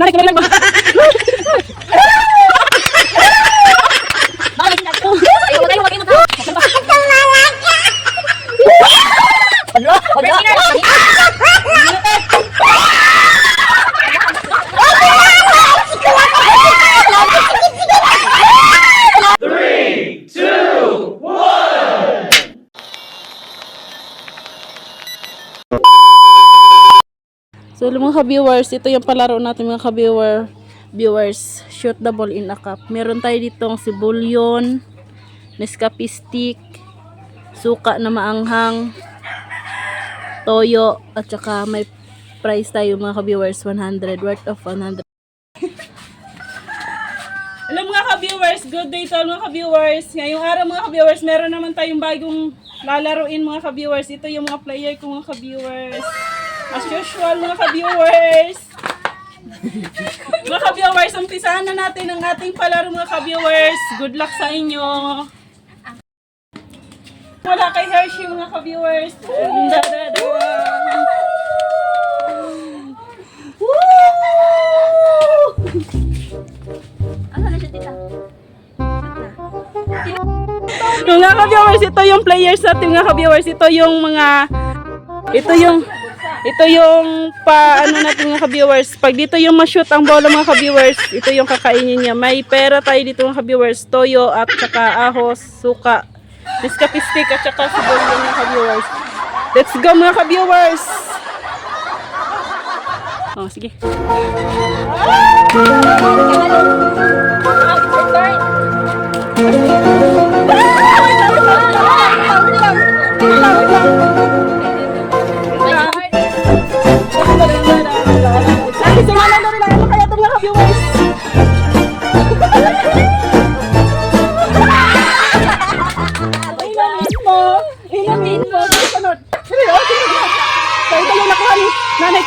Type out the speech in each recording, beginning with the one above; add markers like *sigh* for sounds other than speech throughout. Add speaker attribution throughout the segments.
Speaker 1: Narik, narik ba?
Speaker 2: So mga ka-viewers, ito yung palaro natin mga ka-viewer. Viewers, shoot the ball in a cup. Meron tayo ditong sibulyon, Nescafe stick, suka na maanghang, toyo, at saka may price tayo mga ka-viewers, 100, worth of 100. Hello mga ka-viewers, good day to all mga ka-viewers. Ngayong araw mga ka-viewers, meron naman tayong bagong lalaroin mga ka-viewers. Ito yung mga player ko mga ka-viewers. As usual mga ka-viewers. mga ka-viewers, umpisahan na natin ang ating palaro mga ka-viewers. Good luck sa inyo. Wala kay Hershey mga ka-viewers.
Speaker 3: Ano?
Speaker 2: Mga ka-viewers, ito yung players natin mga ka-viewers. Ito yung mga ito yung ito yung pa ano natin mga ka-viewers. Pag dito yung ma-shoot ang bola mga ka-viewers, ito yung kakainin niya. May pera tayo dito mga ka-viewers, toyo at saka ahos, suka, Nescafe stick at saka sibuyas mga ka-viewers. Let's go mga ka-viewers. Oh, sige. Ay,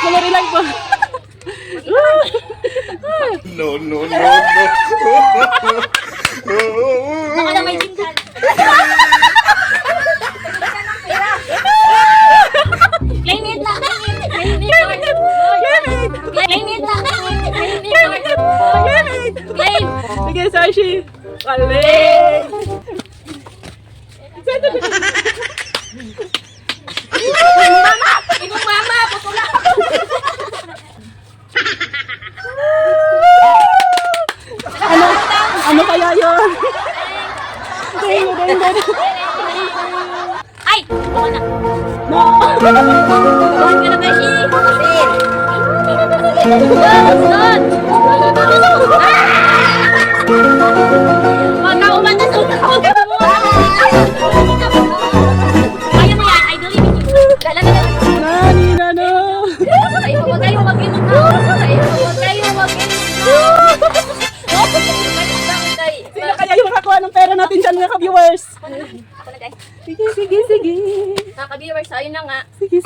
Speaker 2: Kulori lang po.
Speaker 4: No, no, no, no.
Speaker 3: Baka na may sindan. Claim it na, claim it. Claim it, Lord. Claim it na, claim it. Claim it, Lord. Claim.
Speaker 2: Sige, Sashi. Wale.
Speaker 3: Ibong mama, putula.
Speaker 2: Ano? Ano kaya yun? Ding, ding, ding.
Speaker 3: Ay! Buka na.
Speaker 2: No.
Speaker 3: Bukan ka na, Beshi. Asin. Asin. Huwag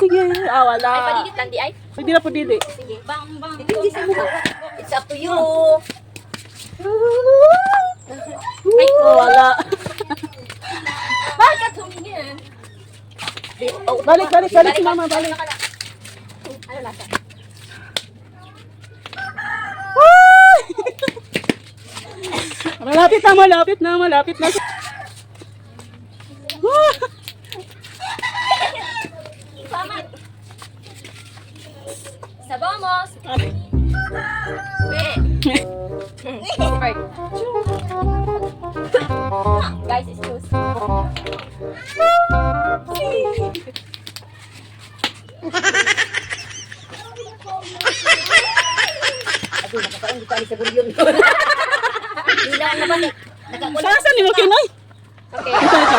Speaker 2: Sige, sige. Ah, wala.
Speaker 3: Ay, paligid lang, di ay.
Speaker 2: Pwede na po dili.
Speaker 3: Sige. Bang, bang. It's up to you.
Speaker 2: Ay, oh, wala.
Speaker 3: Bakit tumingin? Oh,
Speaker 2: Balik, balik, balik si mama, balik.
Speaker 3: Ano lasa? *laughs*
Speaker 2: Malapit na, malapit na, malapit na.
Speaker 3: Hila na ba? Nagkakulang.
Speaker 2: Saan ni mo kinay?
Speaker 3: Okay.
Speaker 2: Ito, ito.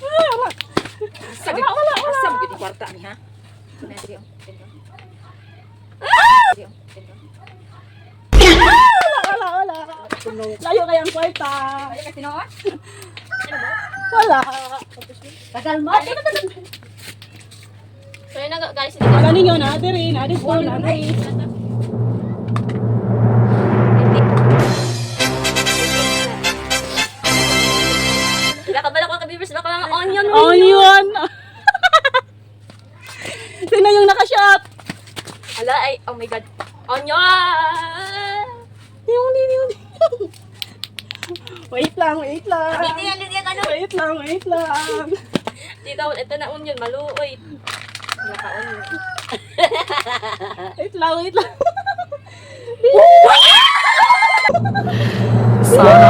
Speaker 2: Wala. Wala, wala.
Speaker 3: Asam gid kwarta ni ha.
Speaker 2: Wala, wala, wala. Layo kayang kwarta.
Speaker 3: Ay, kasi noon.
Speaker 2: Wala.
Speaker 1: Tagal mo.
Speaker 3: So yun na guys.
Speaker 2: Wala ninyo na, diri, na dito,
Speaker 3: onion.
Speaker 2: Onion. *laughs* Sino yung nakashot?
Speaker 3: Ala ay, oh my god. Onion!
Speaker 2: Yung yung Wait lang, wait lang.
Speaker 3: Hindi yan, hindi yan, ano.
Speaker 2: Wait lang, wait lang.
Speaker 3: Dito, ito na onion, maluoy. Naka-onion.
Speaker 2: Wait lang, wait lang. *laughs*